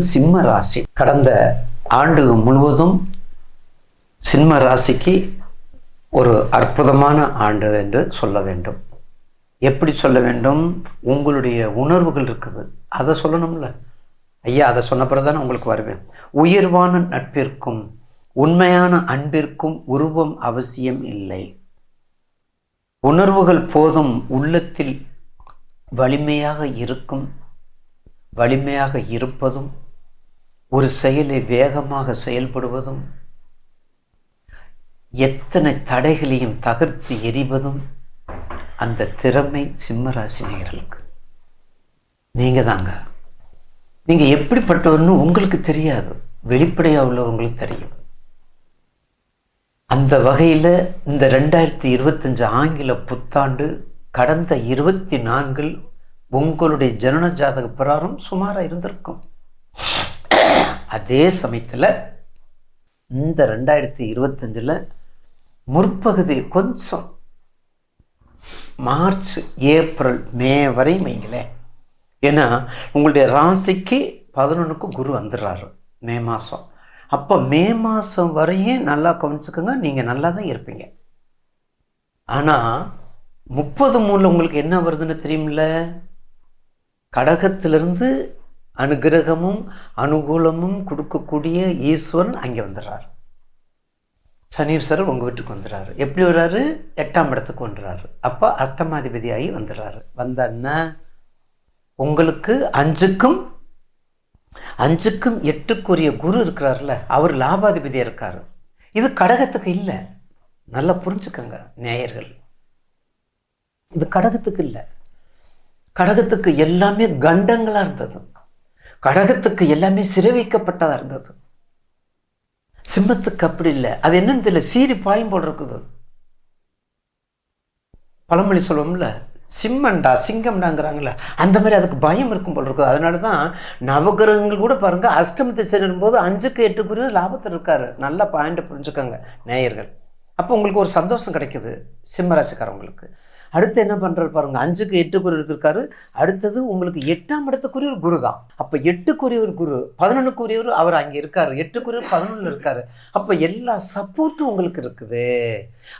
சிம்ம ராசி. கடந்த ஆண்டு முழுவதும் சிம்ம ராசிக்கு ஒரு அற்புதமான ஆண்டு என்று சொல்ல வேண்டும். எப்படி சொல்ல வேண்டும்? உங்களுடைய உணர்வுகள் இருக்குது. அதை சொல்லணும்ல. ஐயா அதை சொன்ன பிறகு தானே உங்களுக்கு வருவேன். உயர்வான நட்பிற்கும் உண்மையான அன்பிற்கும் உருவம் அவசியம் இல்லை. உணர்வுகள் போதும் உள்ளத்தில் வலிமையாக இருக்கும் வலிமையாக இருப்பதும் ஒரு செயலை வேகமாக செயல்படுவதும் எத்தனை தடைகளையும் தகர்த்து எரிவதும் அந்த திறமை சிம்மராசினியர்களுக்கு. நீங்க தாங்க. நீங்க எப்படிப்பட்டவர்னு உங்களுக்கு தெரியாது. வெளிப்படையாக உள்ளவங்களுக்கு தெரியும். அந்த வகையில் இந்த ரெண்டாயிரத்தி இருபத்தஞ்சு ஆங்கில புத்தாண்டு கடந்த இருபத்தி நான்கில் உங்களுடைய ஜனன ஜாதக பிரகாரம் சுமாராக இருந்திருக்கும். அதே சமயத்தில் இந்த ரெண்டாயிரத்தி இருபத்தஞ்சில் முற்பகுதி கொஞ்சம் மார்ச் ஏப்ரல் மே வரையும் வைங்களேன். ஏன்னா உங்களுடைய ராசிக்கு பதினொன்றுக்கு குரு வந்துடுறாரு மே மாதம் அப்போ மே மாதம் வரையும் நல்லா கவனிச்சுக்கோங்க நீங்கள் நல்லா தான் இருப்பீங்க. ஆனால் முப்பது மூணில் உங்களுக்கு என்ன வருதுன்னு தெரியுமில்ல? கடகத்திலிருந்து அனுகிரகமும் அனுகூலமும் கொடுக்கக்கூடிய ஈஸ்வரன் அங்கே வந்துடுறார். சனீஸ்வரர் உங்கள் வீட்டுக்கு வந்துடுறாரு. எப்படி வர்றாரு? எட்டாம் இடத்துக்கு வந்துடுறாரு. அப்போ அர்த்தமாதிபதியாகி வந்துடுறாரு. வந்தன்னா உங்களுக்கு அஞ்சுக்கும் அஞ்சுக்கும் எட்டுக்குரிய குரு இருக்கிறார்ல அவர் லாபாதிபதியாக இருக்கார். இது கடகத்துக்கு இல்லை. நல்லா புரிஞ்சுக்கோங்க நேயர்கள். இது கடகத்துக்கு இல்லை. கடகத்துக்கு எல்லாமே கண்டங்களாக இருந்தது. கடகத்துக்கு எல்லாமே சிறை வைக்கப்பட்டதாக இருந்தது. சிம்மத்துக்கு அப்படி இல்லை. அது என்னன்னு தெரியல. சீரி பாயும் போல் இருக்குது பழமொழி சொல்லுவோம்ல சிம்மண்டா சிங்கம்டாங்கிறாங்களே அந்த மாதிரி அதுக்கு பயம் இருக்கும் போல் இருக்குது. அதனால தான் நவகிரகங்கள் கூட பாருங்கள் அஷ்டமத்தை சேரும் போது அஞ்சுக்கு எட்டுக்குரிய லாபத்தில் இருக்கார். நல்லா பாயிண்ட் புரிஞ்சுக்கோங்க நேயர்கள். அப்போ உங்களுக்கு ஒரு சந்தோஷம் கிடைக்குது சிம்மராசிக்காரவங்களுக்கு. அடுத்து என்ன பண்ணுறாரு பாருங்க அஞ்சுக்கு எட்டுக்குரிய எடுத்திருக்காரு. அடுத்தது உங்களுக்கு எட்டாம் இடத்துக்குரிய ஒரு குரு தான். அப்போ எட்டுக்குரிய ஒரு குரு பதினொன்றுக்குரியவர் அவர் அங்கே இருக்கார். எட்டுக்குரியவர் பதினொன்று இருக்கார். அப்போ எல்லா சப்போர்ட்டும் உங்களுக்கு இருக்குது.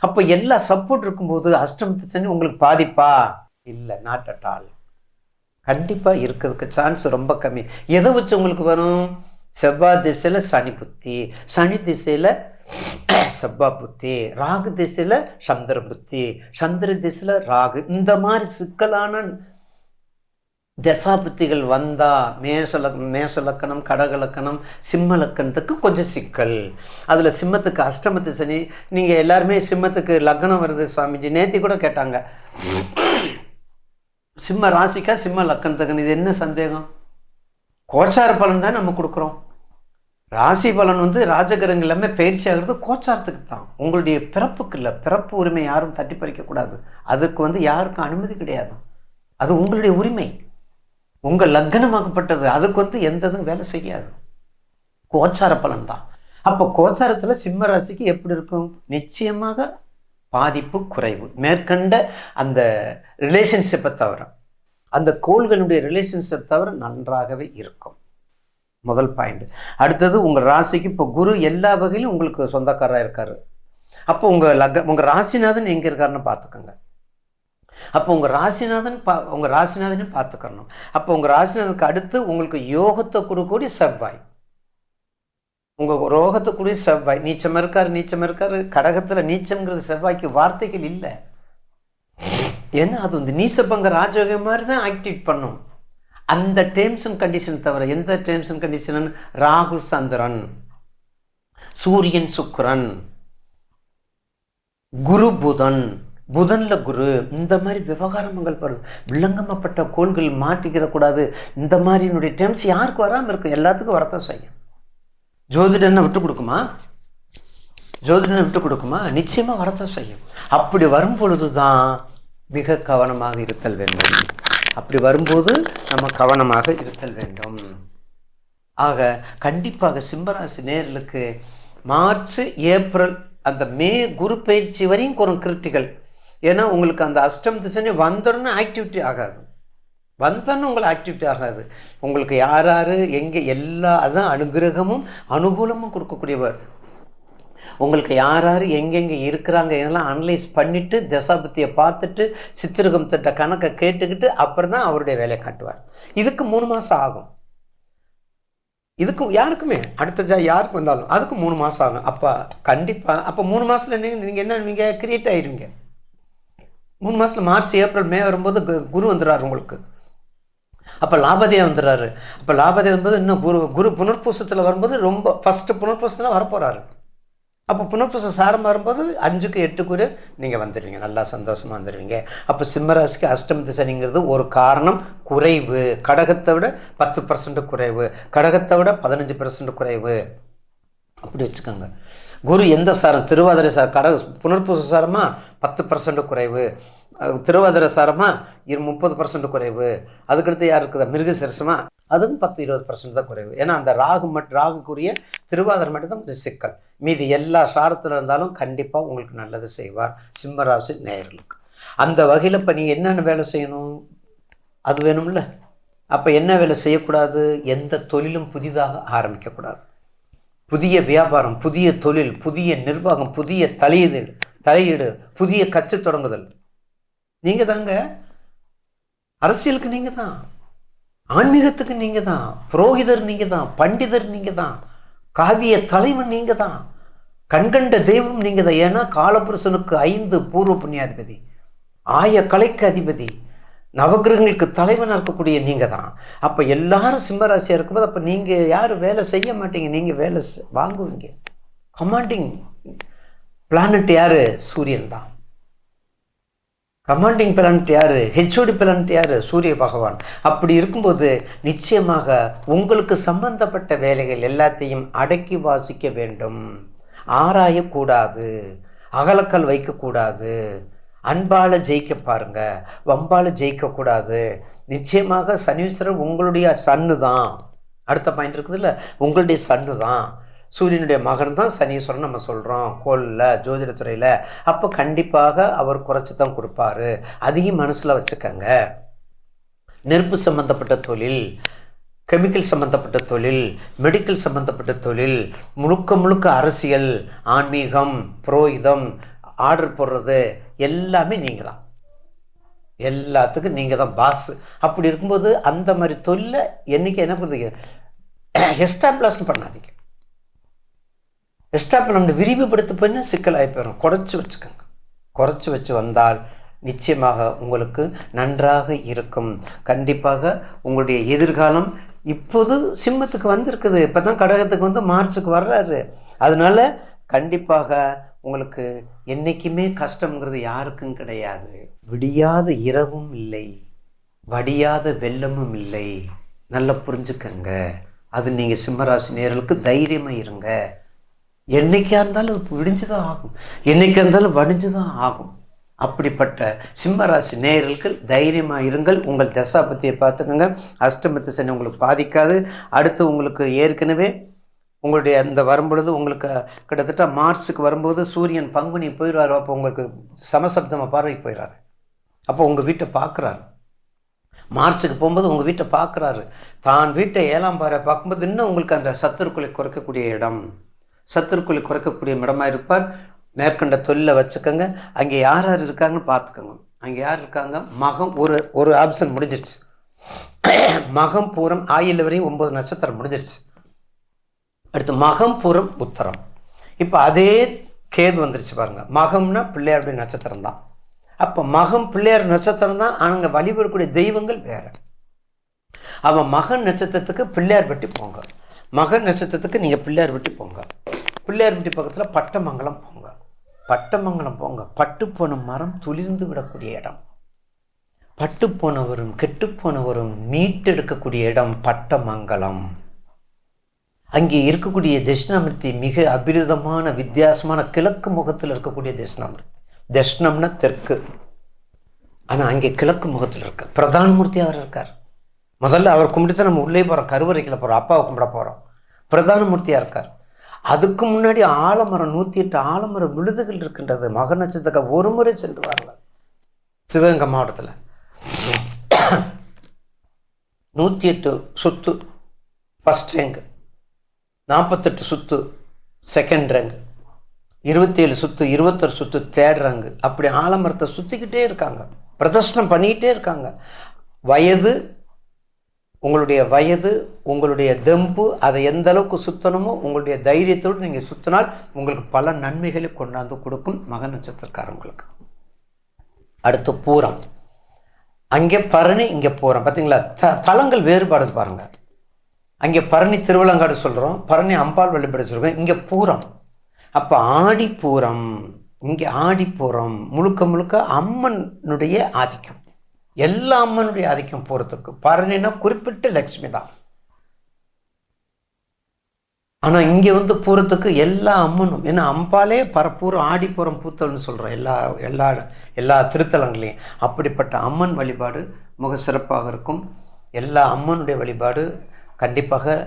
அப்போ எல்லா சப்போர்ட் இருக்கும்போது அஷ்டமத்து சனி உங்களுக்கு பாதிப்பா? இல்லை நாட் அட் ஆல் கண்டிப்பாக இருக்கிறதுக்கு சான்ஸ் ரொம்ப கம்மி. எதை வச்சு உங்களுக்கு வரும்? செவ்வாய் திசையில் சனி புத்தி. சனி திசையில் செவ்வாய் புத்தி ராகு திசையில் சந்திர புத்தி சந்திர திசையில் ராகு. இந்த மாதிரி சிக்கலான தசாபுத்திகள் வந்தால் மேச மேசலக்கணம் கடகலக்கணம் சிம்ம லக்கணத்துக்கு கொஞ்சம் சிக்கல். அதில் சிம்மத்துக்கு அஷ்டமத்து சனி நீங்கள் எல்லாருமே சிம்மத்துக்கு லக்னம் வருது சுவாமிஜி. நேத்தி கூட கேட்டாங்க. சிம்ம ராசிக்கா சிம்ம லக்கணத்துக்குன்னு. இது என்ன சந்தேகம்? கோச்சார பலன் தான் நம்ம கொடுக்குறோம். ராசி பலன் வந்து ராஜகிரகங்கள் எல்லாமே பயிற்சி ஆகிறது கோச்சாரத்துக்கு தான். உங்களுடைய பிறப்புக்கு இல்லை. பிறப்பு உரிமை யாரும் தட்டி பறிக்கக்கூடாது அதுக்கு வந்து யாருக்கும் அனுமதி கிடையாது. அது உங்களுடைய உரிமை. உங்கள் லக்னமாக்கப்பட்டது. அதுக்கு வந்து எந்த இதுவும் வேலை செய்யாது. கோச்சார பலன் தான். அப்போ கோச்சாரத்தில் சிம்ம ராசிக்கு எப்படி இருக்கும்? நிச்சயமாக பாதிப்பு குறைவு. மேற்கண்ட அந்த ரிலேஷன்ஷிப்பை தவிர அந்த கோள்களுடைய ரிலேஷன்ஷிப் தவிர நன்றாகவே இருக்கும். முதல் பாயிண்ட் அடுத்தது உங்கள் ராசிக்கு இப்போ குரு எல்லா வகையிலும் உங்களுக்கு சொந்தக்காரராக இருக்கார். அப்போ உங்கள் லக்க உங்கள் ராசிநாதன் எங்கே இருக்காருன்னு பார்த்துக்கோங்க. அப்போ உங்கள் ராசிநாதன் பா உங்கள் ராசிநாதனையும் பார்த்துக்கணும். அப்போ உங்கள் ராசிநாதனுக்கு அடுத்து உங்களுக்கு யோகத்தை கொடுக்கக்கூடிய செவ்வாய். உங்கள் ரோகத்துக்குரிய செவ்வாய். நீச்சம் இருக்கார் நீச்சம் இருக்கார். கடகத்தில் நீச்சம்ங்கிறது செவ்வாய்க்கு வார்த்தைகள் இல்லை. ஏன்னா அது வந்து நீசப்பங்க ராஜயோகம் மாதிரி தான் ஆக்டிவேட் பண்ணும். அந்த டேர்ம்ஸ் அண்ட் கண்டிஷன் தவிர எந்த terms and condition Rahu Chandran Suriyan Sukran Guru புதன் புதனில் குரு இந்த மாதிரி விவகாரங்கள் வருது. விளங்கமப்பட்ட கோள்கள் மாட்டிக்கிறக்கூடாது இந்த மாதிரினுடைய டேர்ம்ஸ் யாருக்கு வராமல் இருக்கும் எல்லாத்துக்கும் வரத்தான் செய்யும். ஜோதிடனை விட்டு கொடுக்குமா? ஜோதிடனை விட்டு கொடுக்குமா? நிச்சயமாக வரத்தான் செய்யும். அப்படி வரும் பொழுது தான் மிக கவனமாக இருத்தல் வேண்டும். அப்படி வரும்போது நம்ம கவனமாக இருத்தல் வேண்டும். ஆக கண்டிப்பாக சிம்மராசி நேர்களுக்கு மார்ச் ஏப்ரல் அந்த மே குரு பயிற்சி வரையும் கொஞ்சம் கிரிட்டிக்கல் ஏன்னா உங்களுக்கு அந்த அஷ்டம் திசனே வந்தோன்னு ஆக்டிவிட்டி ஆகாது. வந்தோன்னு உங்களை ஆக்டிவிட்டி ஆகாது. உங்களுக்கு யார் யார் எங்கே எல்லா அதான் அனுகிரகமும் அனுகூலமும் கொடுக்கக்கூடியவர். உங்களுக்கு யார் யார் எங்கெங்கே இருக்கிறாங்க இதெல்லாம் அனலைஸ் பண்ணிவிட்டு தசாபத்தியை பார்த்துட்டு சித்திரகம் திட்ட கணக்கை கேட்டுக்கிட்டு அப்புறம் தான் அவருடைய வேலையை காட்டுவார். இதுக்கு மூணு மாதம் ஆகும். இதுக்கும் யாருக்குமே? அடுத்த ஜா யாருக்கு வந்தாலும் அதுக்கு மூணு மாதம் ஆகும். அப்போ கண்டிப்பாக அப்போ மூணு மாதத்தில் நீங்கள் நீங்கள் என்ன நீங்கள் கிரியேட் ஆயிருவீங்க. மூணு மாதத்தில் மார்ச் ஏப்ரல் மே வரும்போது கு- குரு வந்துடுறாரு உங்களுக்கு. அப்போ லாபதே வந்துடுறாரு. அப்போ லாபதே வரும்போது இன்னும் குரு குரு புனர்பூசத்தில் வரும்போது ரொம்ப ஃபஸ்ட்டு புனர்பூசத்தில் வரப்போகிறாரு அப்போ புனர்பூச சாரம் வரும்போது அஞ்சுக்கு எட்டுக்குரு நீங்கள் வந்துடுவீங்க. நல்லா சந்தோஷமாக வந்துடுவீங்க. அப்போ சிம்மராசிக்கு அஷ்டம திசைங்கிறது ஒரு காரணம் குறைவு. கடகத்தை விட பத்து பர்சன்ட் குறைவு. கடகத்தை விட பதினஞ்சு பர்சன்ட் குறைவு. அப்படி வச்சுக்கோங்க. குரு எந்த சாரம்? திருவாதிரை சார் கட புனர்பூச சாரமாக பத்து பர்சன்ட் குறைவு. திருவாதிரை சாரமாக இரு முப்பது பர்சன்ட் குறைவு. அதுக்கடுத்து யார் இருக்குதா? மிருகசரசமாக அதுவும் பத்து இருபது பர்சன்ட் தான் குறைவு. ஏன்னா அந்த ராகு மட் ராகுக்குரிய திருவாதிரை மட்டும் தான் கொஞ்சம் சிக்கல். மீதி எல்லா சாரத்தில் இருந்தாலும் கண்டிப்பாக உங்களுக்கு நல்லது செய்வார். சிம்மராசி நேயர்களுக்கு. அந்த வகையில் இப்போ நீ என்னென்ன வேலை செய்யணும்? அது வேணும்ல. அப்போ என்ன வேலை செய்யக்கூடாது? எந்த தொழிலும் புதிதாக ஆரம்பிக்கக்கூடாது. புதிய வியாபாரம் புதிய தொழில் புதிய நிர்வாகம் புதிய தலையீடு தலையீடு புதிய கட்சி தொடங்குதல். நீங்கள் தாங்க அரசியலுக்கு நீங்கள் தான் ஆன்மீகத்துக்கு நீங்கள் தான் புரோகிதர் நீங்கள் தான் பண்டிதர் நீங்கள் தான் காவிய தலைவன் நீங்கள் தான் கண்கண்ட தெய்வம் நீங்கள் தான் ஏன்னா காலபுருஷனுக்கு ஐந்து பூர்வ புண்ணியாதிபதி ஆய கலைக்கு அதிபதி நவகிரகங்களுக்கு தலைவனாக இருக்கக்கூடிய நீங்கள் தான் அப்போ எல்லாரும் சிம்மராசியாக இருக்கும்போது அப்போ நீங்கள் யாரும் வேலை செய்ய மாட்டீங்க. நீங்கள் வேலை வாங்குவீங்க. கமாண்டிங் பிளானட் யார்? சூரியன் தான் கமாண்டிங் பிளானட் யார்? ஹெச்ஓடி பிளானட் யார்? சூரிய பகவான். அப்படி இருக்கும்போது நிச்சயமாக உங்களுக்கு சம்பந்தப்பட்ட வேலைகள் எல்லாத்தையும் அடக்கி வாசிக்க வேண்டும். ஆராயக்கூடாது. அகலக்கல் வைக்கக்கூடாது. அன்பால் ஜெயிக்க பாருங்க. வம்பால் ஜெயிக்கக்கூடாது. நிச்சயமாக சனீஸ்வரர் உங்களுடைய சன்னு தான் அடுத்த பாயிண்ட் இருக்குதுல்ல? உங்களுடைய சன்னு தான் சூரியனுடைய மகன் தான் சனீஸ்வரன் நம்ம சொல்கிறோம் கோலில் ஜோதிடத்துறையில். அப்போ கண்டிப்பாக அவர் குறைச்சி தான் கொடுப்பாரு. அதையும் மனசில் வச்சுக்கங்க. நெருப்பு சம்பந்தப்பட்ட தொழில் கெமிக்கல் சம்பந்தப்பட்ட தொழில் மெடிக்கல் சம்பந்தப்பட்ட தொழில் முழுக்க முழுக்க அரசியல் ஆன்மீகம் புரோகிதம் ஆர்டர் போடுறது எல்லாமே நீங்கள் தான். எல்லாத்துக்கும் நீங்கள் தான் பாஸ் அப்படி இருக்கும்போது அந்த மாதிரி தொழிலை என்றைக்கு என்ன பண்ணுறீங்க எஸ்டாப்ளாஸ்ட் பண்ணாதீங்க. எஸ்டாப் நம்ம விரிவுபடுத்த போயினா சிக்கலாகி போயிடும் குறைச்சி வச்சுக்கோங்க. குறைச்சி வச்சு வந்தால் நிச்சயமாக உங்களுக்கு நன்றாக இருக்கும். கண்டிப்பாக உங்களுடைய எதிர்காலம் இப்போது சிம்மத்துக்கு வந்திருக்குது. இப்போ தான் கடகத்துக்கு வந்து மார்ச்சுக்கு வர்றாரு. அதனால கண்டிப்பாக உங்களுக்கு என்றைக்குமே கஷ்டங்கிறது யாருக்கும் கிடையாது. விடியாத இரவும் இல்லை. வடியாத வெள்ளமும் இல்லை. நல்லா புரிஞ்சுக்கங்க. அது நீங்கள் சிம்மராசி நேர்களுக்கு தைரியமாக இருங்க. என்னைக்கா இருந்தாலும் அது விடிஞ்சு தான் ஆகும். என்றைக்காக இருந்தாலும் வடிஞ்சு தான் ஆகும். அப்படிப்பட்ட சிம்மராசி நேயர்களுக்கு தைரியமாக இருங்கள். உங்கள் தசாபத்தியை பார்த்துக்கோங்க. அஷ்டமத்து சனி உங்களுக்கு பாதிக்காது. அடுத்து உங்களுக்கு ஏற்கனவே உங்களுடைய அந்த வரும்பொழுது உங்களுக்கு கிட்டத்தட்ட மார்ச்சுக்கு வரும்போது சூரியன் பங்குனி போயிடுவார். அப்போ உங்களுக்கு சமசப்தமாக பார்வைக்கு போயிடுறாரு. அப்போ உங்கள் வீட்டை பார்க்குறாரு. மார்ச்சுக்கு போகும்போது உங்கள் வீட்டை பார்க்குறாரு. தான் வீட்டை ஏழாம் பாறை பார்க்கும்போது இன்னும் உங்களுக்கு அந்த சத்துருக்குள்ளே குறைக்கக்கூடிய இடம். சத்துருக்குள்ளே குறைக்கக்கூடிய இடமா இருப்பார். மேற்கண்ட தொழிலை வச்சுக்கோங்க. அங்கே யார் யார் இருக்காங்கன்னு பார்த்துக்கோங்க. அங்கே யார் இருக்காங்க? மகம் ஒரு ஒரு ஆப்ஷன் முடிஞ்சிருச்சு. மகம் பூரம் ஆயில் வரையும் ஒம்பது நட்சத்திரம் முடிஞ்சிருச்சு. அடுத்து மகம் பூரம் உத்தரம். இப்போ அதே கேது வந்துருச்சு பாருங்கள் மகம்னா பிள்ளையாருடைய நட்சத்திரம் தான். அப்போ மகம் பிள்ளையார் நட்சத்திரம் தான். அங்கே வழிபடக்கூடிய தெய்வங்கள் வேறு. அவன் மகன் நட்சத்திரத்துக்கு பிள்ளையார் பட்டி போங்க. மகன் நட்சத்திரத்துக்கு நீங்கள் பிள்ளையார் விட்டு போங்க. பிள்ளையார் வீட்டு பக்கத்தில் பட்டமங்கலம் போங்க. பட்டமங்கலம் போங்க. பட்டு போன மரம் துளிர்ந்து விடக்கூடிய இடம். பட்டு போனவரும் கெட்டு போனவரும் மீட்டெடுக்கக்கூடிய இடம் பட்டமங்கலம். அங்கே இருக்கக்கூடிய தட்சிணாமூர்த்தி மிக அபிரிதமான வித்தியாசமான கிழக்கு முகத்தில் இருக்கக்கூடிய தட்சிணாமூர்த்தி. தட்சிணம்னா தெற்கு. ஆனால் அங்கே கிழக்கு முகத்தில் இருக்க. பிரதானமூர்த்தி அவர் இருக்கார். முதல்ல அவர் கும்பிட்டு நம்ம உள்ளே போகிறோம் கருவறைக்கில் போகிறோம் அப்பாவை கும்பிட போகிறோம் பிரதானமூர்த்தியாக இருக்கார். அதுக்கு முன்னாடி ஆலமரம் நூற்றி எட்டு ஆலமரம் விழுதுகள் இருக்கின்றது. மக நட்சத்திரத்துக்கு ஒரு முறை சென்று வரல சிவகங்கை மாவட்டத்தில். நூற்றி எட்டு சுத்து ஃபஸ்ட் ரேங்கு நாற்பத்தெட்டு சுத்து செகண்ட் ரேங்கு இருபத்தேழு சுத்து இருபத்தொரு சுத்து தேர்ட் ரேங்க் அப்படி ஆலமரத்தை சுற்றிக்கிட்டே இருக்காங்க. பிரதர்ஷனம் பண்ணிக்கிட்டே இருக்காங்க. வயது உங்களுடைய வயது உங்களுடைய தெம்பு அதை எந்த அளவுக்கு சுத்தணுமோ உங்களுடைய தைரியத்தோடு நீங்கள் சுற்றினால் உங்களுக்கு பல நன்மைகளை கொண்டாந்து கொடுக்கும் மக நட்சத்திரக்காரங்களுக்கு அடுத்து பூரம். அங்கே பரணி இங்கே பூரம். பார்த்தீங்களா த தலங்கள் வேறுபாடு பாருங்க. அங்கே பரணி திருவிழங்காடு சொல்கிறோம் பரணி அம்பாள் வழிபாடு சொல்கிறோம் இங்கே பூரம். அப்போ ஆடிப்பூரம் இங்கே ஆடிப்பூரம் முழுக்க முழுக்க அம்மனுடைய ஆதிக்கம். எல்லா அம்மனுடைய ஆதிக்கம் போகிறதுக்கு பரணினா குறிப்பிட்ட லக்ஷ்மி தான். ஆனால் இங்கே வந்து பூரத்துக்கு எல்லா அம்மனும் ஏன்னா அம்பாலே பரப்பூரம் ஆடிப்புறம் பூத்தல்னு சொல்கிறோம் எல்லா எல்லா எல்லா திருத்தலங்களையும். அப்படிப்பட்ட அம்மன் வழிபாடு மிக சிறப்பாக இருக்கும். எல்லா அம்மனுடைய வழிபாடு கண்டிப்பாக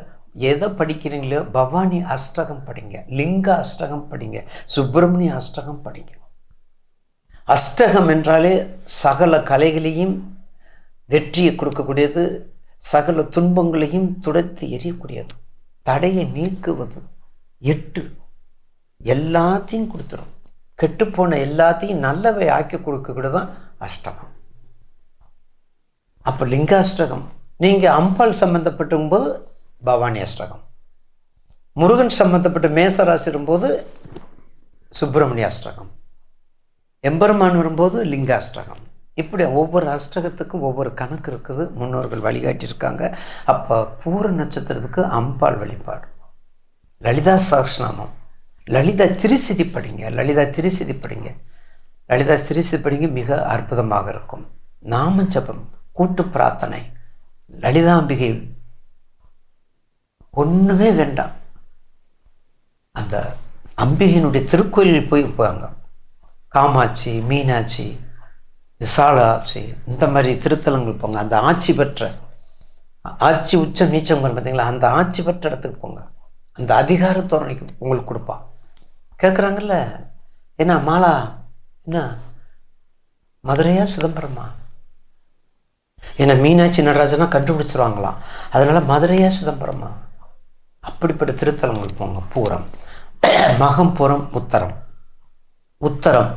எதை படிக்கிறீங்களோ பவானி அஷ்டகம் படிங்க லிங்க அஷ்டகம் படிங்க சுப்பிரமணிய அஷ்டகம் படிங்க. அஷ்டகம் என்றாலே சகல கலைகளையும் வெற்றியை கொடுக்கக்கூடியது சகல துன்பங்களையும் துடைத்து எரியக்கூடியது தடையை நீக்குவது எட்டு. எல்லாத்தையும் கொடுத்துரும். கெட்டுப்போன எல்லாத்தையும் நல்லவை ஆக்கி கொடுக்கக்கூட தான் அஷ்டகம் அப்போ லிங்காஷ்டகம். நீங்கள் அம்பாள் சம்மந்தப்பட்டும்போது பவானி அஷ்டகம். முருகன் சம்மந்தப்பட்ட மேசராசி போது சுப்பிரமணிய அஷ்டகம். எம்பெருமான் வரும்போது லிங்காஷ்டகம். இப்படி ஒவ்வொரு அஷ்டகத்துக்கும் ஒவ்வொரு கணக்கு இருக்குது. முன்னோர்கள் வழிகாட்டியிருக்காங்க. அப்போ பூர நட்சத்திரத்துக்கு அம்பாள் வழிபாடு. லலிதா சஹஸ்நாமம் லலிதா திருசிதி படிங்க. லலிதா திருசிதி படிங்க. லலிதா திருசிதி படிங்க மிக அற்புதமாக இருக்கும். நாம ஜபம் கூட்டு பிரார்த்தனை. லலிதாம்பிகை ஒன்றுமே வேண்டாம். அந்த அம்பிகையினுடைய திருக்கோயிலில் போய் போவாங்க. காமாட்சி மீனாட்சி விசாலாட்சி இந்த மாதிரி திருத்தலங்கள் போங்க. அந்த ஆட்சி பெற்ற ஆட்சி உச்சம் நீச்சம் பார்த்தீங்களா அந்த ஆட்சி பெற்ற இடத்துக்கு போங்க. அந்த அதிகார தோரணைக்கு உங்களுக்கு கொடுப்பான் கேட்குறாங்கல்ல என்ன மாலா என்ன? மதுரையா சிதம்பரமா? ஏன்னா மீனாட்சி நடராஜனா கண்டுபிடிச்சிருவாங்களாம் அதனால மதுரையா சிதம்பரமா? அப்படிப்பட்ட திருத்தலங்கள் போங்க பூரம். மகம் உத்தரம் உத்தரம்.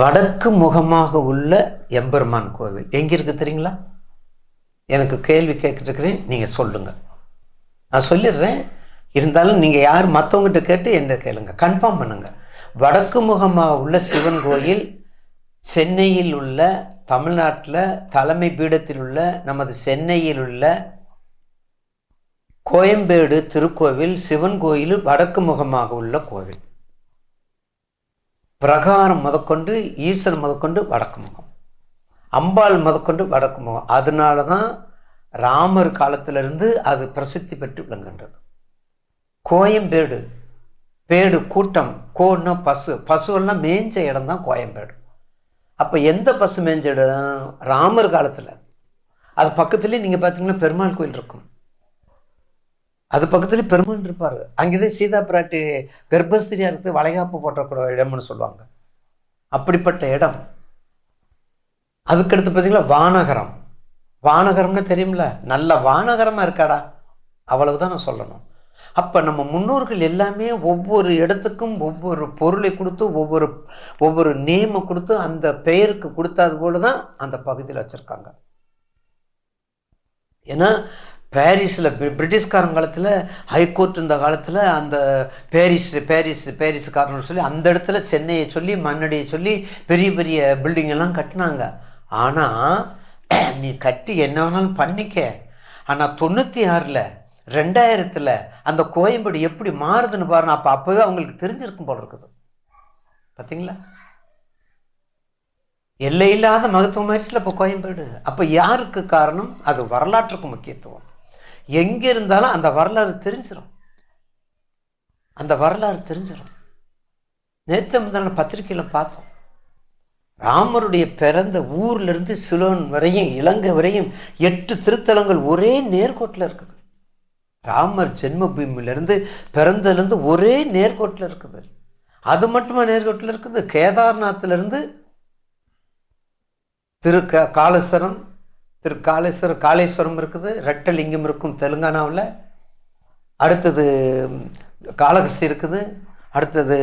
வடக்கு முகமாக உள்ள எம்பெருமான் கோவில். எங்கே இருக்கு தெரியுங்களா? எனக்கு கேள்வி கேட்டுருக்கிறேன் நீங்கள் சொல்லுங்கள் நான் சொல்லிடுறேன். இருந்தாலும் நீங்கள் யார் மற்றவங்ககிட்ட கேட்டு என்ன கேளுங்க. கன்ஃபார்ம் பண்ணுங்கள் வடக்கு முகமாக உள்ள சிவன் கோயில் சென்னையில் உள்ள தமிழ்நாட்டில் தலைமை பீடத்தில் உள்ள நமது சென்னையில் உள்ள கோயம்பேடு திருக்கோவில் சிவன் கோயில் வடக்கு முகமாக உள்ள கோவில். பிரகாரம் முதற்கொண்டு ஈசன் முதற்கொண்டு வடக்கு முகம். அம்பாள் முதற்கொண்டு வடக்கு முகம். அதனால தான் ராமர் காலத்திலிருந்து அது பிரசித்தி பெற்று விளங்குகின்றது. கோயம்பேடு பேடு கூட்டம் கோன்னா பசு. பசுவெல்லாம் மேய்ஞ்ச இடம் தான் கோயம்பேடு. அப்போ எந்த பசு மேய்ஞ்ச இடம்? ராமர் காலத்தில். அது பக்கத்துலேயே நீங்கள் பார்த்தீங்கன்னா பெருமாள் கோயில் இருக்கும். அது பக்கத்தில் பெருமான் இருப்பார். அங்கேதான் சீதா பிராட்டி கர்ப்பஸ்திரியாக இருக்குது வளைகாப்பு போட்டக்கூட இடம்னு சொல்லுவாங்க. அப்படிப்பட்ட இடம். அதுக்கடுத்து பார்த்தீங்களா வானகரம். வானகரம்னு தெரியும்ல? நல்ல வானகரமாக இருக்காடா. அவ்வளவுதான் நான் சொல்லணும். அப்போ நம்ம முன்னோர்கள் எல்லாமே ஒவ்வொரு இடத்துக்கும் ஒவ்வொரு பொருளை கொடுத்து ஒவ்வொரு ஒவ்வொரு நேமை கொடுத்து அந்த பெயருக்கு கொடுத்தது போல தான் அந்த பகுதியில் வச்சுருக்காங்க. ஏன்னா பாரிஸில் பிரிட்டிஷ்காரன் காலத்தில் ஹைகோர்ட் இருந்த காலத்தில் அந்த பாரிஸ் பாரிஸ் பாரிஸ்காரன்னு சொல்லி அந்த இடத்துல சென்னையை சொல்லி மண்ணடியை சொல்லி பெரிய பெரிய பில்டிங்கெல்லாம் கட்டினாங்க. ஆனால் நீ கட்டி என்ன வேணாலும் பண்ணிக்க. ஆனால் தொண்ணூற்றி ஆறில் ரெண்டாயிரத்தில் அந்த கோயம்பேடு எப்படி மாறுதுன்னு பாருங்க அப்போ அப்போவே அவங்களுக்கு தெரிஞ்சிருக்கும் போல இருக்குது. பார்த்தீங்களா எல்லை இல்லாத மகத்துவம் ஆயிடுச்சுல இப்போ கோயம்பேடு. அப்போ யாருக்கு காரணம்? அது வரலாற்றுக்கு முக்கியத்துவம். எங்கே இருந்தாலும் அந்த வரலாறு தெரிஞ்சிடும் அந்த வரலாறு தெரிஞ்சிடும் நேற்று முந்தான பத்திரிக்கையில் பார்த்தோம். ராமருடைய பிறந்த ஊர்லேருந்து சிலோன் வரையும் இலங்கை வரையும் எட்டு திருத்தலங்கள் ஒரே நேர்கோட்டில் இருக்குது. ராமர் ஜென்மபூமியிலேருந்து பிறந்ததுலேருந்து ஒரே நேர்கோட்டில் இருக்குது. அது மட்டுமா நேர்கோட்டில் இருக்குது? கேதார்நாத்லேருந்து திரு க காலஸ்தரம் திரு காளேஸ்வரம் காளேஸ்வரம் இருக்குது ரெட்டலிங்கம் இருக்கும் தெலுங்கானாவில். அடுத்தது காளகஸ்தி இருக்குது. அடுத்தது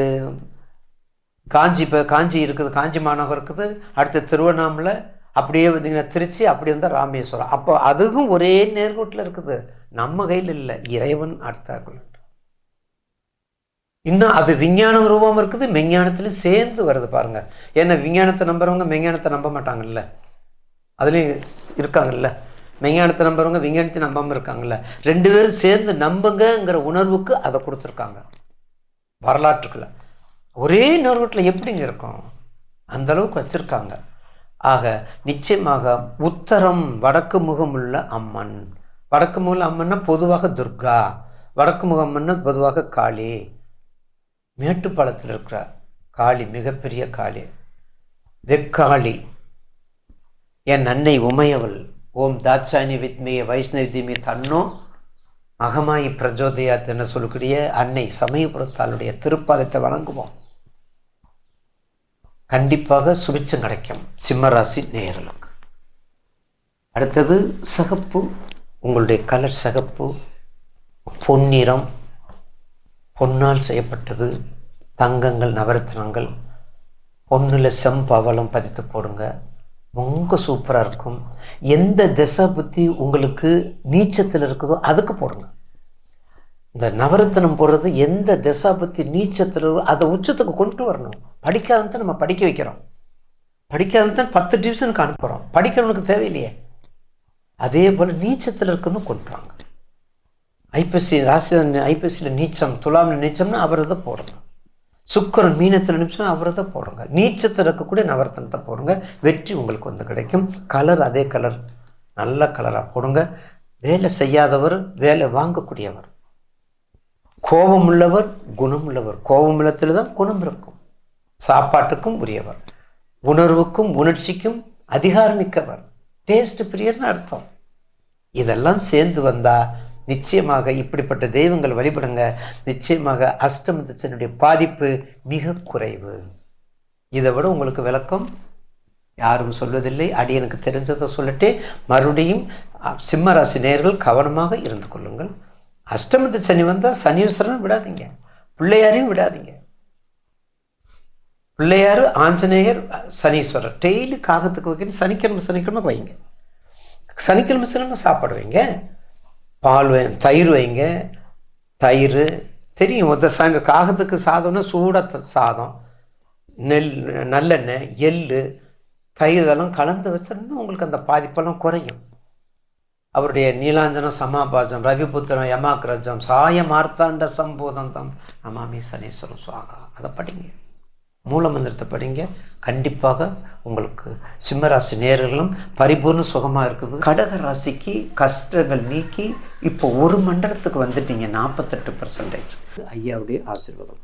காஞ்சி இப்போ காஞ்சி இருக்குது காஞ்சி மாநகர் இருக்குது. அடுத்து திருவண்ணாமலை அப்படியே வந்தீங்கன்னா திருச்சி அப்படி வந்தால் ராமேஸ்வரம். அப்போ அதுவும் ஒரே நேர்கோட்டில் இருக்குது. நம்ம கையில் இல்லை. இறைவன் அடுத்தார்கள் இன்னும் அது விஞ்ஞான ரூபம் இருக்குது. மெஞ்ஞானத்துலையும் சேர்ந்து வருது பாருங்கள் ஏன்னா விஞ்ஞானத்தை நம்புறவங்க மெஞ்ஞானத்தை நம்ப மாட்டாங்கல்ல. அதுலேயும் இருக்காங்கல்ல. விஞ்ஞானத்தை நம்புறவங்க விஞ்ஞானத்தை நம்பாமல் இருக்காங்கல்ல. ரெண்டு பேரும் சேர்ந்து நம்புங்கங்கிற உணர்வுக்கு அதை கொடுத்துருக்காங்க. வரலாற்றுக்குள்ள. ஒரே நேர்கோட்டில் எப்படிங்க இருக்கும்? அந்த அளவுக்கு வச்சுருக்காங்க. ஆக நிச்சயமாக உத்தரம் வடக்கு முகமுள்ள அம்மன். வடக்கு முகமுள்ள அம்மன்னா பொதுவாக துர்கா. வடக்கு முக பொதுவாக காளி. மேட்டுப்பாளத்தில் இருக்கிற காளி மிகப்பெரிய காளி. வெக்காளி. என் அன்னை உமையவள் ஓம் தாட்சாணி வித்மிய வைஷ்ணவி தீமி தன்னோ அகமாயி பிரஜோதயாத் என்று சொல்லக்கூடிய அன்னை சமயபுரத்தாளுடைய திருப்பாதத்தை வணங்குவோம். கண்டிப்பாக சுபிச்சம் கிடைக்கும். சிம்மராசி நேயர்களுக்கு. அடுத்தது சிகப்பு உங்களுடைய கலர் சிகப்பு பொன்னிறம் பொன்னால் செய்யப்பட்டது தங்கங்கள் நவரத்தினங்கள் பொண்ணில் செம்பவளம் பதித்து போடுங்க. ரொம்ப சூப்பராக இருக்கும். எந்த திசை புத்தி உங்களுக்கு நீச்சத்தில் இருக்குதோ அதுக்கு போடுங்க இந்த நவரத்தினம் போடுறது எந்த திசா பற்றி நீச்சத்தில் அதை உச்சத்துக்கு கொண்டு வரணும். படிக்காதான் நம்ம படிக்க வைக்கிறோம். படிக்காதான் பத்து டிவிஷனுக்கு அனுப்புகிறோம் படிக்கிறவனுக்கு தேவையில்லையே. அதே போல் நீச்சத்தில் இருக்குன்னு கொண்டுறாங்க ஐப்பசி ராசி ஐப்பசியில் நீச்சம் துலாமில் நீச்சம்னு அவர் இதை போடணும். சுக்கரன் மீனத்தில் நிமிஷம் அவரை தான் போடுங்க. நீச்சத்தில் இருக்கக்கூடிய நவரத்தனத்தை போடுங்க. வெற்றி உங்களுக்கு வந்து கிடைக்கும். கலர் அதே கலர். நல்ல கலராக போடுங்க. வேலை செய்யாதவர் வேலை வாங்கக்கூடியவர். கோபம் உள்ளவர் குணம் உள்ளவர். கோபம் உள்ளத்தில் தான் குணம் இருக்கும். சாப்பாட்டுக்கும் உரியவர். உணர்வுக்கும் உணர்ச்சிக்கும் அதிகாரமிக்கவர் டேஸ்ட் பிரியர்னு அர்த்தம். இதெல்லாம் சேர்ந்து வந்தால் நிச்சயமாக இப்படிப்பட்ட தெய்வங்கள் வழிபடுங்க. நிச்சயமாக அஷ்டமத்தினுடைய பாதிப்பு மிக குறைவு. இதை விட உங்களுக்கு விளக்கம்? யாரும் சொல்வதில்லை. எனக்கு தெரிஞ்சதை சொல்லிட்டு மறுபடியும் சிம்மராசி நேர்கள் கவனமாக இருந்து கொள்ளுங்கள். அஷ்டமத்து சனி வந்தால் சனீஸ்வரன் விடாதீங்க. பிள்ளையாரையும் விடாதீங்க. பிள்ளையார் ஆஞ்சநேயர் சனீஸ்வரர். டெய்லி காகத்துக்கு வைக்கணும். சனிக்கிழமை சனிக்கிழமை வைங்க. சனிக்கிழமை சனிக்கிழமை சாப்பிடுவீங்க பால் வை தயிர் வைங்க. தயிர். தெரியும் ஒத்த சாயந்தர காகத்துக்கு சாதம்னா சூடாக சாதம். நெல் நல்லெண்ணெய் எள் தயிர் இதெல்லாம் கலந்து வச்சோன்னா உங்களுக்கு அந்த பாதிப்பெல்லாம் குறையும். அவருடைய நீலாஞ்சனம் சமாபாஜம் ரவிபுத்திரம் யமாக்ரஜம் சாய மார்த்தாண்ட சம்போதம் தம் அமாமி சனீஸ்வரம் சுவாகா. அதை படிங்க. மூலமந்திரத்தை படிங்க. கண்டிப்பாக உங்களுக்கு சிம்மராசி நேர்களும் பரிபூர்ண சுகமாக இருக்குது. கடக ராசிக்கு கஷ்டங்கள் நீக்கி இப்போ ஒரு மண்டலத்துக்கு வந்துட்டீங்க நாற்பத்தெட்டு பர்சன்டேஜ் ஐயாவுடைய ஆசீர்வாதம்.